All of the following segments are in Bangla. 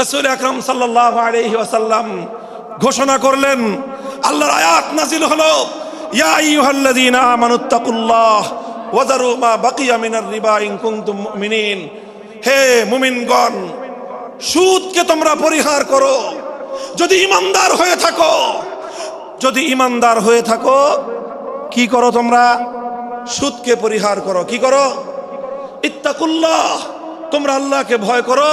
রসুল আকরম সাল্লাহ আলহি ওয়াসাল্লাম ঘোষণা করলেন, আল্লাহর আয়াত নাজিল হলো হে মুমিনগণ, সুদকে তোমরা পরিহার করো। যদি ইমানদার হয়ে থাকো, যদি ইমানদার হয়ে থাকো, কি করো তোমরা? সুদকে পরিহার করো। কি করো? ইত্তাকুল্লাহ, তোমরা আল্লাহকে ভয় করো।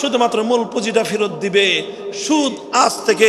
শুধুমাত্র মূল পুঁজিটা ফেরত দিবে। সুদ আজ থেকে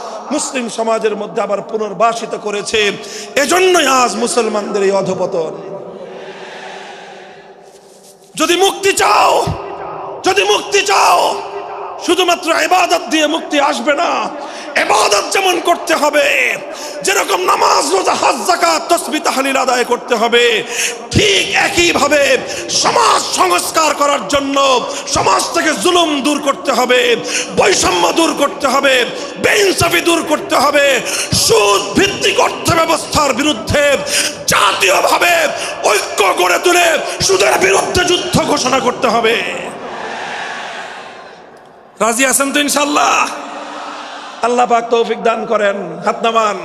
মুসলিম সমাজের মধ্যে আবার পুনর্বাসিত করেছে। এজন্যই আজ মুসলমানদের এই অধপতন। যদি মুক্তি চাও, যদি মুক্তি চাও, শুধুমাত্র ইবাদত দিয়ে মুক্তি আসবে না। ইবাদত যেমন করতে হবে, যেরকম নামাজ, রোজা, হজ, যাকাত তসবিহ তাহলিল আদায় করতে হবে, ঠিক একই ভাবে সমাজ সংস্কার করার জন্য সমাজ থেকে জুলুম দূর করতে হবে, বৈষম্য দূর করতে হবে, বেইনসাফি দূর করতে হবে সুদ ভিত্তিক অর্থ ব্যবস্থার বিরুদ্ধে জাতীয়ভাবে ঐক্য গড়ে তুলে সুদের বিরুদ্ধে যুদ্ধ ঘোষণা করতে হবে। রাজি আছেন তো ইনশাল্লাহ আল্লাহ পাক তৌফিক দান করেন। হাত নামান